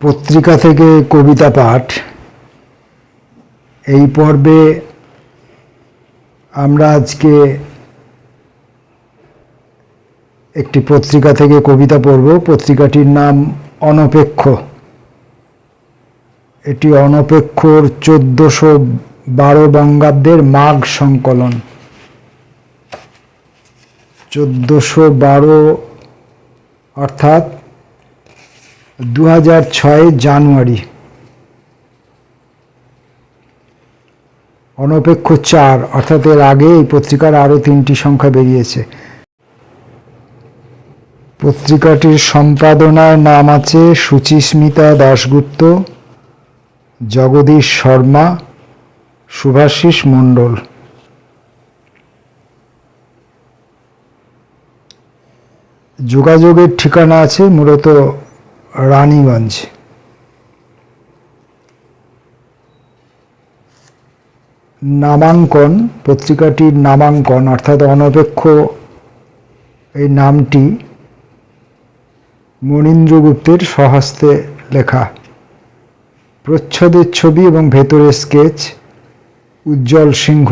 পত্রিকা থেকে কবিতা পাঠ। এই পর্বে আমরা আজকে একটি পত্রিকা থেকে কবিতা পড়ব। পত্রিকাটির নাম অনপেক্ষ। এটি অনপেক্ষর চোদ্দোশো বারো বঙ্গাব্দের মাঘ সংকলন। চোদ্দোশো বারো অর্থাৎ দু হাজার ছয় জানুয়ারি। অনপেক্ষ চার অর্থাৎ এর আগে এই পত্রিকার আরও তিনটি সংখ্যা বেরিয়েছে। পত্রিকাটির সম্পাদনার নাম আছে সুচিস্মিতা দাশগুপ্ত, জগদীশ শর্মা, শুভাশিস মণ্ডল। যোগাযোগের ঠিকানা আছে মূলত রানীগঞ্জ। নামাঙ্কন, পত্রিকাটির নামাঙ্কন, অর্থাৎ অনপেক্ষ এই নামটি মনীন্দ্রগুপ্তের স্বহস্তে লেখা। প্রচ্ছদের ছবি এবং ভেতরের স্কেচ, উজ্জ্বল সিংহ।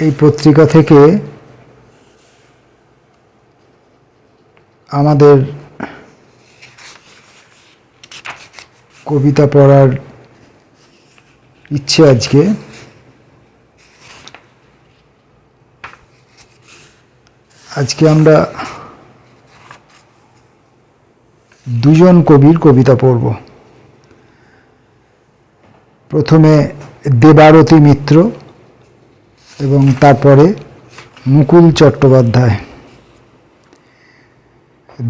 এই পত্রিকা থেকে আমাদের কবিতা পড়ার ইচ্ছে আজকে। আজকে আমরা দুজন কবির কবিতা পড়ব। প্রথমে দেবারতী মিত্র এবং তারপরে মুকুল চট্টোপাধ্যায়।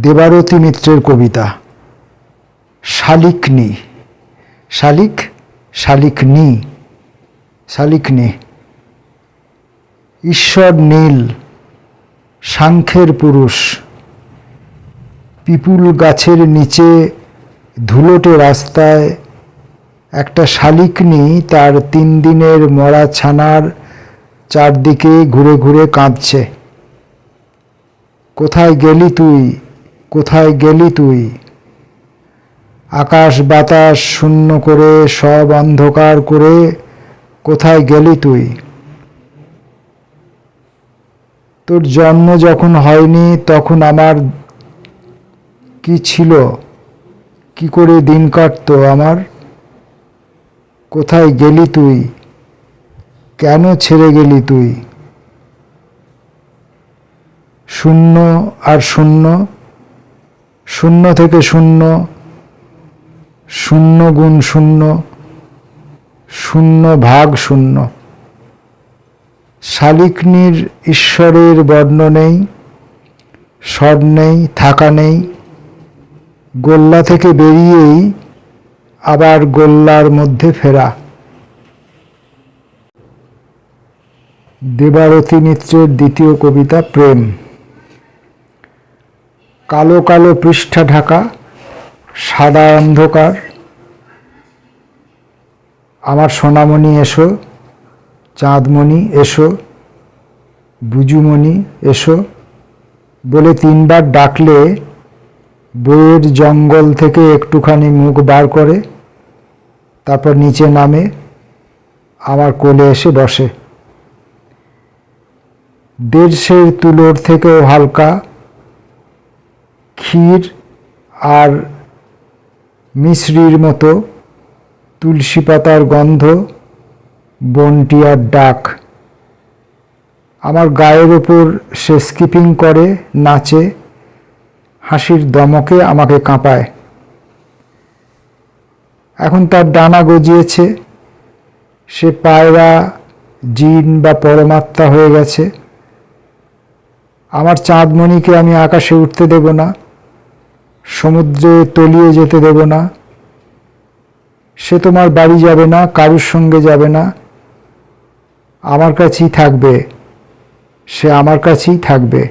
দেবারতী মিত্রের কবিতা শালিকনি শালিক শালিকনি শালিকনি ঈশ্বর নীল, সাংখ্যের পুরুষ, পিপুল গাছের নিচে ধুলোটে রাস্তায়, একটা শালিকনি তার তিন দিনের মরা ছানার চারদিকে ঘুরে ঘুরে কাঁদছে। কোথায় গেলি তুই? কোথায় গেলি তুই? আকাশ বাতাস শূন্য করে, সব অন্ধকার করে কোথায় গেলি তুই? তোর জন্ম যখন হয়নি, তখন আমার কি ছিল? কি করে দিন কাটতো আমার? কোথায় গেলি তুই? কেন ছেড়ে গেলি তুই? শূন্য আর শূন্য শূন্য থেকে শূন্য শূন্য গুণ শূন্য শূন্য ভাগ শূন্য। শালিকনির ঈশ্বরের বর্ণ নেই, স্বর নেই, থাকা নেই। গোল্লা থেকে বেরিয়েই আবার গোল্লার মধ্যে ফেরা। দেবারতী মিত্রের দ্বিতীয় কবিতা প্রেম। কালো কালো পৃষ্ঠা ঢাকা, সাদা অন্ধকার। আমার সোনামণি এসো, চাঁদমণি এসো, বুজুমণি এসো বলে তিনবার ডাকলে বইয়ের জঙ্গল থেকে একটুখানি মুখ বার করে, তারপর নিচে নামে, আমার কোলে এসে বসে। দেড়শের তুলোর থেকেও হালকা ক্ষীর আর মিশ্রির মতো তুলসী পাতার গন্ধ বনটিয়ার ডাক। আমার গায়ের ওপর সে স্কিপিং করে, নাচে, হাসির দমকে আমাকে কাঁপায়। এখন তার ডানা গজিয়েছে, সে পায়রা, জিন বা পরমাত্মা হয়ে গেছে। আমার চাঁদমণিকে আমি আকাশে উঠতে দেব না। সমুদ্রে তলিয়ে যেতে দেব না। সে তোমার বাড়ি যাবে না, কারুর সঙ্গে যাবে না। আমার কাছেই থাকবে। সে আমার কাছেই থাকবে।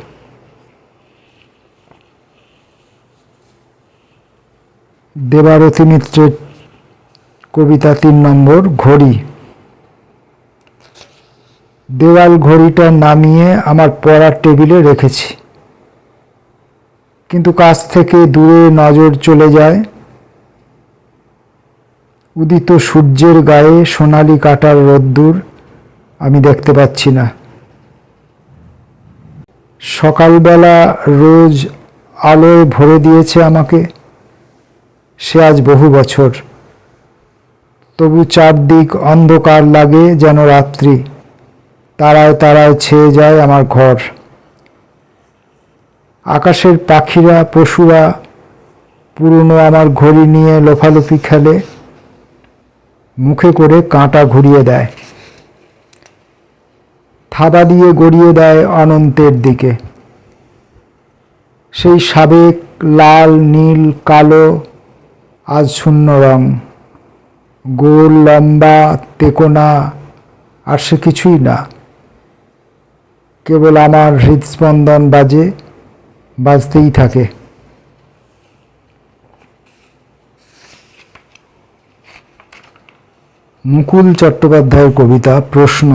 দেবারতী মিত্রের কবিতা তিন নম্বর ঘড়ি। দেওয়াল ঘড়িটা নামিয়ে আমার পড়ার টেবিলে রেখেছি। কিন্তু কাছ থেকে দূরে নজর চলে যায়। উদিত সূর্যের গায়ে সোনালি কাটার রোদ্দুর আমি দেখতে পাচ্ছি না। সকালবেলা রোজ আলোয় ভরে দিয়েছে আমাকে। সে আজ বহু বছর। তবু চারদিক অন্ধকার লাগে যেন রাত্রি। তারায় তারায় ছেয়ে যায় আমার ঘর। আকাশের পাখিরা, পশুরা, পুরনো আমার ঘড়ি নিয়ে লোফালোফি খেলে, মুখে করে কাঁটা ঘুরিয়ে দেয়। থাবা দিয়ে গড়িয়ে দেয় অনন্তের দিকে। সেই সাবেক লাল, নীল, কালো, আজ শূন্য রং। গোল, লম্বা, তেকোনা, আর সে কিছুই না। কেবল আমার হৃদস্পন্দন বাজে। বাজতেই থাকে। মুকুল চট্টোপাধ্যায়ের কবিতা, প্রশ্ন।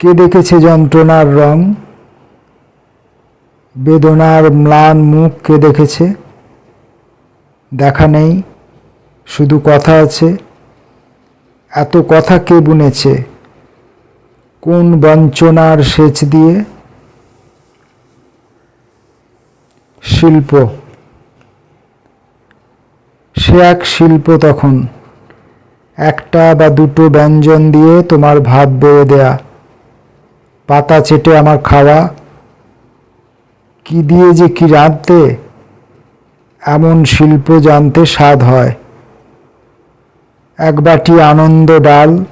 কে দেখেছে যন্ত্রণার রং? বেদনার ম্লান মুখ কে দেখেছে দেখা নেই, শুধু কথা আছে। এত কথা কে বুনেছে? কোন বঞ্চনার সেচ দিয়ে? শিল্প। সে এক শিল্প তখন। একটা বা দুটো ব্যঞ্জন দিয়ে তোমার ভাত বেড়ে দেয়া। পাতা চেটে আমার খাওয়া। কি দিয়ে যে কি রাঁধতে? এমন শিল্প জানতে স্বাদ হয়। এক বাটি আনন্দ ডাল।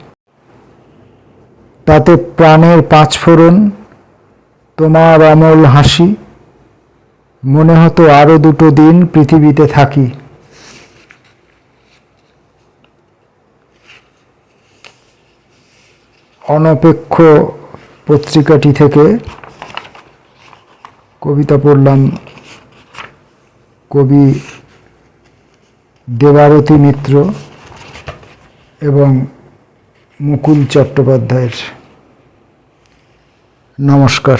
তাতে প্রাণের পাঁচফোড়ন তোমার অমল হাসি, মনে হতো আরও দুটো দিন পৃথিবীতে থাকি। অনপেক্ষ পত্রিকাটি থেকে কবিতা পড়লাম কবি দেবারতী মিত্র এবং মুকুল চট্টোপাধ্যায়ের। নমস্কার।